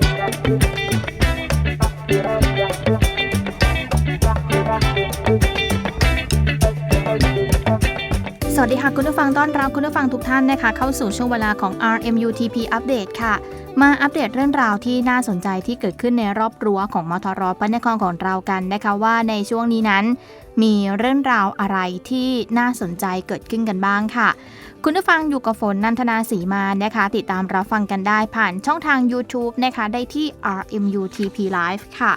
Thank you. วัสดีค่ะคุณผู้ฟังต้อนรับคุณผู้ฟังทุกท่านนะคะ เข้าสู่ช่วงเวลาของ RMUTP Update ค่ะ มาอัปเดตเรื่องราวที่น่าสนใจที่เกิดขึ้นในรอบรั้วของมทรพระนครของเรากันนะคะว่าในช่วงนี้นั้น มีเรื่องราวอะไรที่น่าสนใจเกิดขึ้นกันบ้างค่ะ คุณผู้ฟังอยู่กับฝนนันทนาสีมานะคะ ติดตามรับฟังกันได้ผ่านช่องทาง YouTube นะคะได้ที่ RMUTP Live ค่ะ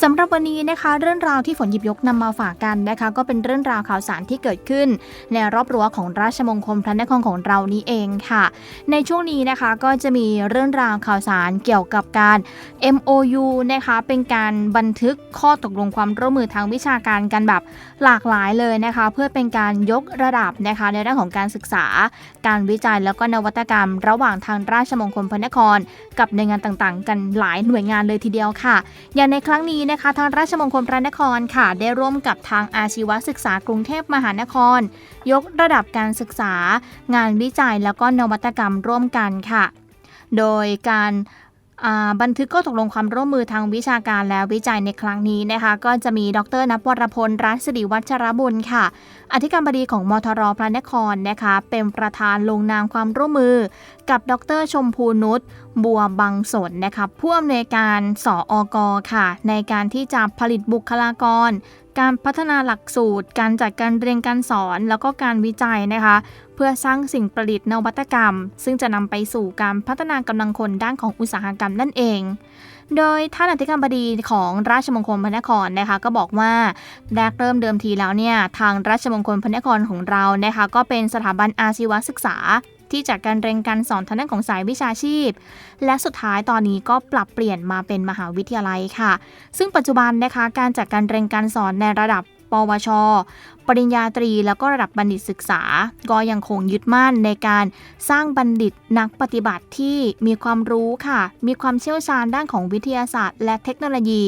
สำหรับวันนี้นะคะ เรื่องราวที่ฝนหยิบยกนำมาฝากกันนะคะ ก็เป็นเรื่องราวข่าวสารที่เกิดขึ้น ในรอบรั้วของราชมงคลพระนครของเรานี้เองค่ะ ในช่วงนี้นะคะก็จะมีเรื่องราวข่าวสารเกี่ยวกับการ MOU นะคะเป็นการบันทึกข้อตกลงความร่วมมือทางวิชาการกันแบบหลากหลายเลยนะคะ เพื่อเป็นการยกระดับนะคะในเรื่องของการศึกษา การวิจัยแล้วก็นวัตกรรม ระหว่างทางราชมงคลพระนคร กับหน่วยงานต่างๆ กันหลายหน่วยงานเลยทีเดียวค่ะ อย่างในครั้งนี้นะคะ ทางราชมงคลพระนครค่ะ ได้ร่วมกับทางอาชีวศึกษากรุงเทพมหานคร ยกระดับการศึกษา งานวิจัยแล้วก็นวัตกรรมร่วมกันค่ะ โดยการ บันทึกข้อตกลงความร่วมมือทางวิชาการและวิจัยในครั้งนี้นะคะ ก็จะมีดรนับวรพลรัศสิริวัชรบุญค่ะ อธิการบดีของมทรพระนครนะคะ เป็นประธานลงนามความร่วมมือ กับดรชมพูนุชบัวบังสนนะคะผู้อำนวยการสออกค่ะ ในการที่จะผลิตบุคลากร การพัฒนาหลักสูตร การจัดการเรียนการสอน แล้วก็การวิจัยนะคะ เพื่อสร้างสิ่งประดิษฐ์นวัตกรรม ซึ่งจะนำไปสู่การพัฒนากำลังคนด้านของอุตสาหกรรมนั่นเอง โดยท่านอธิการบดีของราชมงคลพระนครนะคะ ก็บอกว่าแรกเริ่มเดิมทีแล้วเนี่ยทางราชมงคลพระนครของเรานะคะ ก็เป็นสถาบันอาชีวศึกษา ที่จัดการเรียนการสอนทางด้านของสายวิชาชีพ และสุดท้ายตอนนี้ก็ปรับเปลี่ยนมาเป็นมหาวิทยาลัยค่ะ ซึ่งปัจจุบันนะคะการจัดการเรียนการสอนในระดับปวช ปริญญาตรี แล้วก็ระดับบัณฑิตศึกษา ก็ยังคงยึดมั่นในการสร้างบัณฑิตนักปฏิบัติที่มีความรู้ค่ะ มีความเชี่ยวชาญด้านของวิทยาศาสตร์ และเทคโนโลยี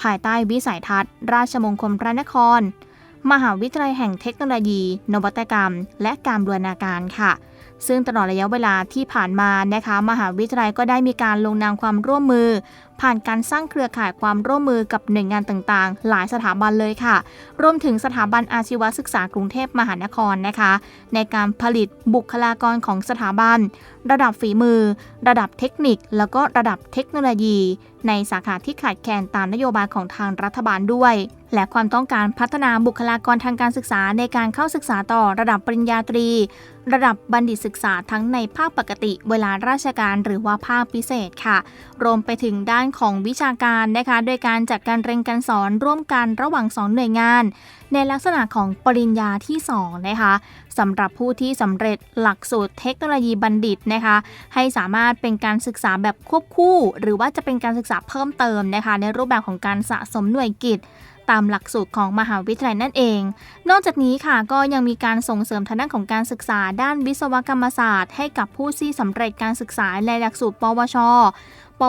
ภายใต้วิสัยทัศน์ ราชมงคลพระนคร มหาวิทยาลัยแห่งเทคโนโลยี นวัตกรรม และการบูรณาการค่ะ ซึ่งตลอดระยะเวลาที่ผ่านมานะคะมหาวิทยาลัยก็ได้มีการลงนามความร่วมมือ ผ่านการสร้างเครือข่ายความร่วมมือกับหน่วยงานต่างๆ หลายสถาบันเลยค่ะ รวมถึงสถาบันอาชีวศึกษากรุงเทพมหานครนะคะ ในการผลิตบุคลากรของสถาบัน ระดับฝีมือ ระดับเทคนิค แล้วก็ระดับเทคโนโลยี ในสาขาที่ขาดแคลนตามนโยบายของทางรัฐบาลด้วย และความต้องการพัฒนาบุคลากรทางการศึกษาในการเข้าศึกษาต่อระดับปริญญาตรี ระดับบัณฑิตศึกษาทั้งในภาคปกติ เวลาราชการหรือว่าภาคพิเศษค่ะ รวมไปถึงด้านของวิชาการนะคะโดยการจัดการเรียนการสอนร่วมกันระหว่างสองหน่วยงาน ในลักษณะของปริญญาที่2นะคะสำหรับผู้ที่สำเร็จหลักสูตรเทคโนโลยีบัณฑิตนะคะให้สามารถเป็นการศึกษาแบบควบคู่ หรือว่าจะเป็นการศึกษาเพิ่มเติมนะคะในรูปแบบของการสะสมหน่วยกิจ ตามหลักสูตรของมหาวิทยาลัยนั่นเอง นอกจากนี้ค่ะก็ยังมีการส่งเสริมทางด้านของการศึกษาด้านวิศวกรรมศาสตร์ ให้กับผู้ที่สำเร็จการศึกษาในหลักสูตร ปวช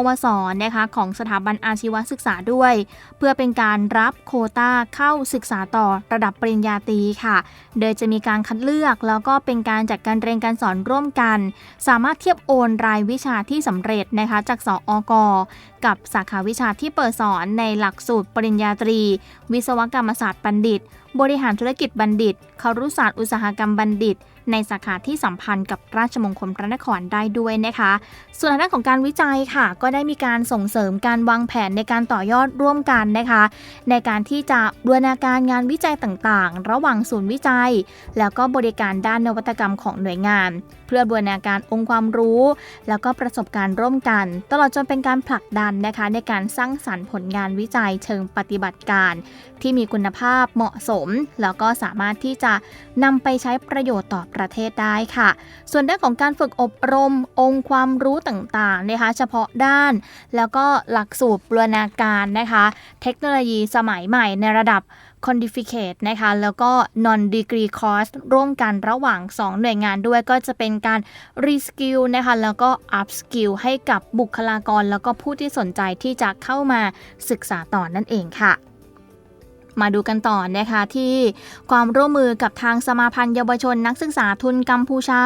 วสนะคะของสถาบันอาชีวศึกษาด้วย เพื่อเป็นการรับโคต้าเข้าศึกษาต่อระดับปริญญาตรีค่ะ โดยจะมีการคัดเลือกแล้วก็เป็นการจัดการเรียนการสอนร่วมกัน สามารถเทียบโอนรายวิชาที่สำเร็จนะคะจากสออกกับสาขาวิชาที่เปิดสอนในหลักสูตรปริญญาตรี วิศวกรรมศาสตร์บัณฑิต บริหารธุรกิจบัณฑิตคารุศาสตร์อุตสาหกรรมบัณฑิต ในสาขาที่สัมพันธ์กับราชมงคลพระนครได้ด้วยนะคะ ส่วนด้านของการวิจัยค่ะ ก็ได้มีการส่งเสริมการวางแผนในการต่อยอดร่วมกันนะคะ ในการที่จะบูรณาการงานวิจัยต่างๆ ระหว่างศูนย์วิจัย แล้วก็บริการด้านนวัตกรรมของหน่วยงานเพื่อบูรณาการองค์ความรู้ แล้วก็ประสบการณ์ร่วมกัน ตลอดจนเป็นการผลักดันนะคะในการสร้างสรรค์ผลงานวิจัยเชิงปฏิบัติการ ที่มีคุณภาพเหมาะสม แล้วก็สามารถที่จะนำไปใช้ประโยชน์ต่อประเทศได้ค่ะ ส่วนด้านของการฝึกอบรมองค์ความรู้ต่างๆนะคะเฉพาะด้าน แล้วก็หลักสูตรบูรณาการนะคะ เทคโนโลยีสมัยใหม่ในระดับ Codificate นะคะแล้วก็ Non Degree Course ร่วมกันระหว่าง 2 หน่วยงานด้วยก็จะเป็นการ Reskill นะคะแล้วก็ Upskill ให้กับบุคลากร แล้วก็ผู้ที่สนใจที่จะเข้ามาศึกษาต่อนั่นเองค่ะมาดูกันต่อนะคะที่ความร่วมมือกับทางสมาพันธ์เยาวชนนักศึกษาทุนกัมพูชา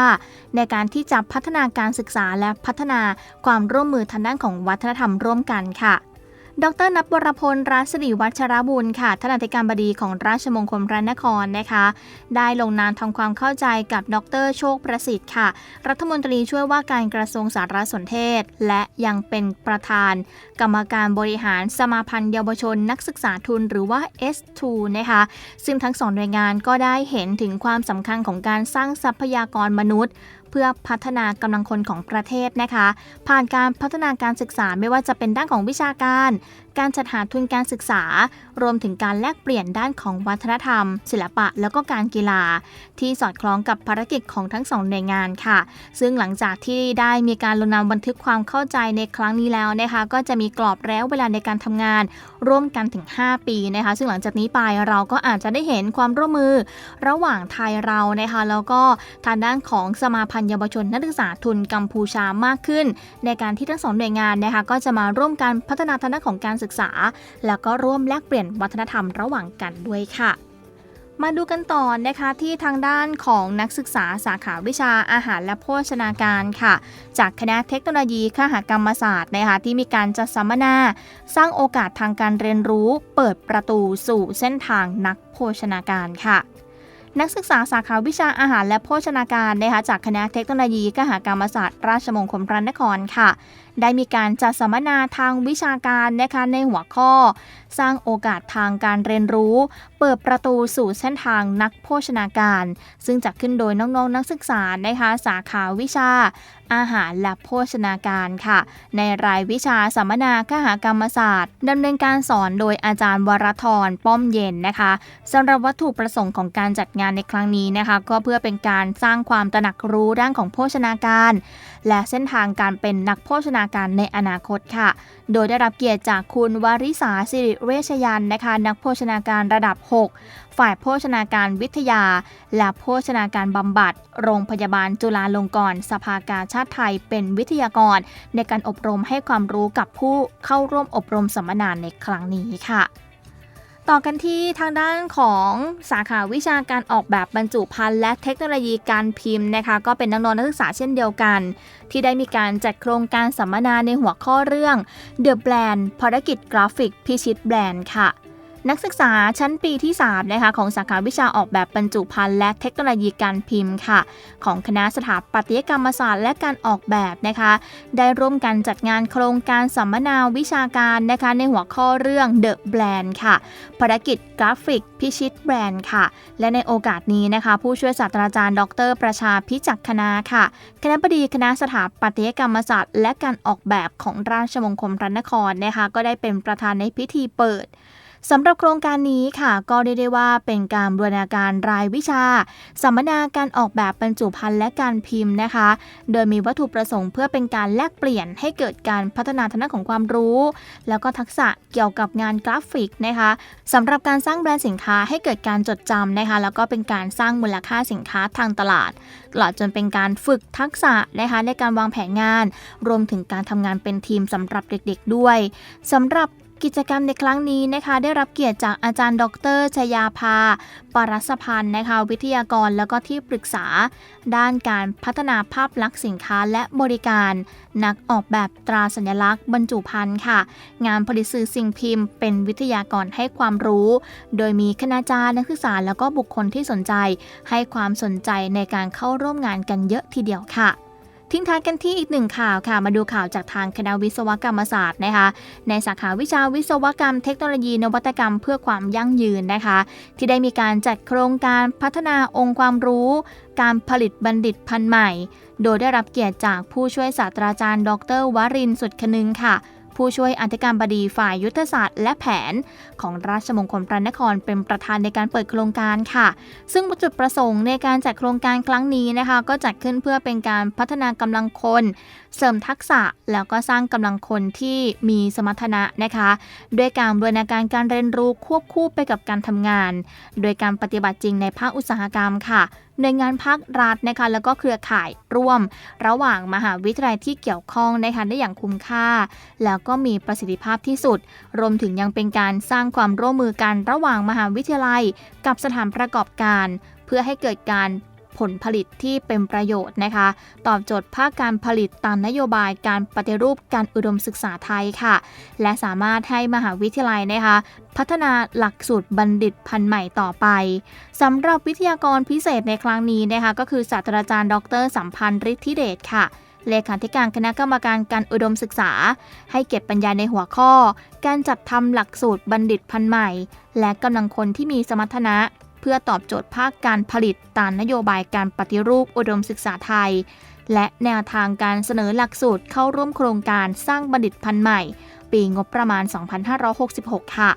ในการที่จะพัฒนาการศึกษาและพัฒนาความร่วมมือทางด้านของวัฒนธรรมร่วมกันค่ะ ดรนับวรพลรัศดีวัชรบุญค่ะท่านอธิการบดีของราชมงคลพระนครนะคะ ได้ลงนามทำความเข้าใจกับดรโชคประสิทธิ์ค่ะ รัฐมนตรีช่วยว่าการกระทรวงสารสนเทศ และยังเป็นประธาน กรรมการบริหารสมาพันธ์เยาวชนนักศึกษาทุนหรือว่า S2 นะคะ ซึ่งทั้งสองหน่วยงานก็ได้เห็นถึงความสำคัญของการสร้างทรัพยากรมนุษย์ เพื่อพัฒนากำลังคนของประเทศนะคะ ผ่านการพัฒนาการศึกษาไม่ว่าจะเป็นด้านของวิชาการ การจัดหาทุนการศึกษา รวมถึงการแลกเปลี่ยนด้านของวัฒนธรรม ศิลปะ แล้วก็การกีฬา ที่สอดคล้องกับภารกิจของทั้งสองหน่วยงานค่ะ ซึ่งหลังจากที่ได้มีการลงนามบันทึกความเข้าใจในครั้งนี้แล้วนะคะ ก็จะมีกรอบแล้วเวลาในการทำงาน ร่วมกันถึง 5 ปีนะคะ ซึ่งหลังจากนี้ไปเราก็อาจจะได้เห็นความร่วมมือ ระหว่างไทยเรานะคะแล้วก็ทางด้านของสมาพันธ์เยาวชนนักศึกษาทุนกัมพูชามากขึ้น ในการที่ทั้งสองหน่วยงานนะคะก็จะมาร่วมกันพัฒนาทางด้านของการศึกษา แล้วก็ร่วมแลกเปลี่ยนวัฒนธรรมระหว่างกันด้วยค่ะมาดูกันต่อนะคะที่ทางด้านของนักศึกษาสาขาวิชาอาหารและโภชนาการค่ะ จากคณะเทคโนโลยีคหกรรมศาสตร์นะคะที่มีการจัดสัมมนา สร้างโอกาสทางการเรียนรู้ เปิดประตูสู่เส้นทางนักโภชนาการค่ะ นักศึกษาสาขาวิชาอาหารและโภชนาการนะคะจากคณะเทคโนโลยีกหกรรมศาสตร์ ราชมงคลพระนครค่ะ ได้มีการจัดสัมมนาทางวิชาการนะคะในหัวข้อสร้างโอกาสทางการเรียนรู้ เปิดประตูสู่เส้นทางนักโภชนาการ ซึ่งจัดขึ้นโดยน้องๆนักศึกษานะคะสาขาวิชา อาหารและโภชนาการค่ะ ในรายวิชาสัมมนาคหกรรมศาสตร์ดำเนินการสอนโดยอาจารย์วรธรป้อมเย็นนะคะสำหรับวัตถุประสงค์ของการจัดงานในครั้งนี้นะคะ ก็เพื่อเป็นการสร้างความตระหนักรู้ด้านของโภชนาการ และเส้นทางการเป็นนักโภชนาการในอนาคตค่ะ โดยได้รับเกียรติจากคุณวาริษาสิริเวชยันนะคะ นักโภชนาการระดับ 6 ฝ่ายโภชนาการวิทยา และโภชนาการบำบัด โรงพยาบาลจุฬาลงกรณ์สภากาชาติไทยเป็นวิทยากร ในการอบรมให้ความรู้กับผู้เข้าร่วมอบรมสัมมนาในครั้งนี้ค่ะ ต่อกันที่ทางด้านของสาขาวิชาการออกแบบบรรจุภัณฑ์และเทคโนโลยีการพิมพ์นะคะ ก็เป็นน้อนนักศึกษาเช่นเดียวกัน ที่ได้มีการจัดโครงการสัมมนาในหัวข้อเรื่อง The Brand ภารกิจกราฟิกพิชิตแบรนด์ค่ะ นักศึกษาชั้นปีที่ 3 นะคะของสาขาวิชาออกแบบบรรจุภัณฑ์และเทคโนโลยีการพิมพ์ค่ะ ของคณะสถาปัตยกรรมศาสตร์และการออกแบบนะคะ ได้ร่วมกันจัดงานโครงการสัมมนาวิชาการนะคะในหัวข้อเรื่อง The Brand ค่ะ ภารกิจกราฟิกพิชิตแบรนด์ค่ะ และในโอกาสนี้นะคะ ผู้ช่วยศาสตราจารย์ ดร ประชาพิจักคณาค่ะ คณะบดีคณะสถาปัตยกรรมศาสตร์และการออกแบบของราชมงคลพระนครนะคะก็ได้เป็นประธานในพิธีเปิด สำหรับโครงการนี้ค่ะ ก็เรียกได้ว่าเป็นการบูรณาการรายวิชา สัมมนาการออกแบบบรรจุภัณฑ์และการพิมพ์นะคะ โดยมีวัตถุประสงค์เพื่อเป็นการแลกเปลี่ยนให้เกิดการพัฒนาทางด้านของความรู้ แล้วก็ทักษะเกี่ยวกับงานกราฟิกนะคะสำหรับการสร้างแบรนด์สินค้าให้เกิดการจดจำนะคะ แล้วก็เป็นการสร้างมูลค่าสินค้าทางตลาดตลอดจนเป็นการฝึกทักษะนะคะในการวางแผนงาน รวมถึงการทำงานเป็นทีมสำหรับเด็กๆด้วยสำหรับ กิจกรรมในครั้งนี้นะคะ ได้รับเกียรติจากอาจารย์ ดรชยาภา ปรัสพันธ์นะคะ วิทยากรแล้วก็ที่ปรึกษา ด้านการพัฒนาภาพลักษณ์สินค้าและบริการ นักออกแบบตราสัญลักษณ์บรรจุภัณฑ์ค่ะ งานผลิตสื่อสิ่งพิมพ์ เป็นวิทยากรให้ความรู้ โดยมีคณาจารย์นักศึกษาแล้วก็บุคคลที่สนใจ ให้ความสนใจในการเข้าร่วมงานกันเยอะทีเดียวค่ะ ทิ้งท้ายกันที่อีกหนึ่งข่าวค่ะ มาดูข่าวจากทางคณะวิศวกรรมศาสตร์นะคะ ในสาขาวิชาวิศวกรรมเทคโนโลยีนวัตกรรมเพื่อความยั่งยืนนะคะ ที่ได้มีการจัดโครงการพัฒนาองค์ความรู้ การผลิตบัณฑิตพันธุ์ใหม่ โดยได้รับเกียรติจากผู้ช่วยศาสตราจารย์ ดร วรินสุดคนึงค่ะ ผู้ช่วยอธิการบดีฝ่ายยุทธศาสตร์และแผน ของราชมงคลพระนครเป็นประธานในการเปิดโครงการค่ะ ซึ่งจุดประสงค์ในการจัดโครงการครั้งนี้นะคะ ก็จัดขึ้นเพื่อเป็นการพัฒนากำลังคน เสริมทักษะแล้วก็สร้างกำลังคนที่มีสมรรถนะนะคะด้วยการบูรณาการการเรียนรู้ควบคู่ไปกับการทำงาน โดยการปฏิบัติจริงในภาคอุตสาหกรรมค่ะ หน่วยงานภาครัฐนะคะแล้วก็เครือข่ายร่วม ระหว่างมหาวิทยาลัยที่เกี่ยวข้องนะคะได้อย่างคุ้มค่า แล้วก็มีประสิทธิภาพที่สุด รวมถึงยังเป็นการสร้างความร่วมมือกันระหว่างมหาวิทยาลัย กับสถานประกอบการ เพื่อให้เกิดการ ผลผลิตที่เป็นประโยชน์นะคะ ตอบโจทย์ภาคการผลิตตามนโยบายการปฏิรูปการอุดมศึกษาไทยค่ะ และสามารถให้มหาวิทยาลัยนะคะ พัฒนาหลักสูตรบัณฑิตพันธุ์ใหม่ต่อไปสำหรับวิทยากรพิเศษในครั้งนี้นะคะก็คือศาสตราจารย์ ดร สัมพันธ์ฤทธิเดชค่ะเลขาธิการคณะกรรมการการอุดมศึกษา ให้เก็บบรรยาในหัวข้อ การจัดทำหลักสูตรบัณฑิตพันธุ์ใหม่ และกำลังคนที่มีสมรรถนะ เพื่อตอบโจทย์ภาคการผลิตตามนโยบายการปฏิรูปอุดมศึกษาไทย และแนวทางการเสนอหลักสูตรเข้าร่วมโครงการสร้างบัณฑิตพันธุ์ใหม่ ปีงบประมาณ 2566 ค่ะ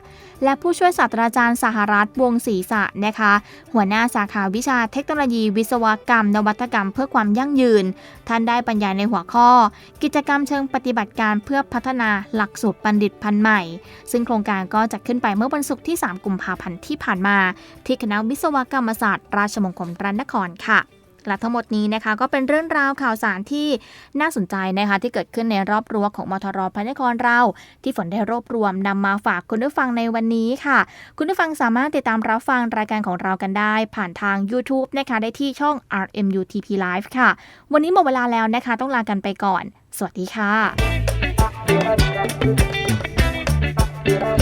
และผู้ช่วยศาสตราจารย์สหรัฐวงศรีษะนะคะ หัวหน้าสาขาวิชาเทคโนโลยีวิศวกรรม นวัตกรรมเพื่อความยั่งยืน ท่านได้บรรยายในหัวข้อ กิจกรรมเชิงปฏิบัติการเพื่อพัฒนาหลักสูตรบัณฑิตพันธุ์ใหม่ ซึ่งโครงการก็จะขึ้นไปเมื่อวันศุกร์ที่ 3 กุมภาพันธ์ที่ผ่านมา ที่คณะวิศวกรรมศาสตร์ ราชมงคลพระนครค่ะ และทั้งหมดนี้นะคะก็เป็นเรื่องราวข่าวสารที่น่าสนใจนะคะที่เกิดขึ้นในรอบรั้วของมทรพระนครเรา ที่ฝนได้รวบรวมนำมาฝากคุณผู้ฟังในวันนี้ค่ะ คุณผู้ฟังสามารถติดตามรับฟังรายการของเรากันได้ ผ่านทาง YouTube นะคะได้ที่ช่อง RMUTP Live ค่ะ วันนี้หมดเวลาแล้วนะคะ ต้องลากันไปก่อน สวัสดีค่ะ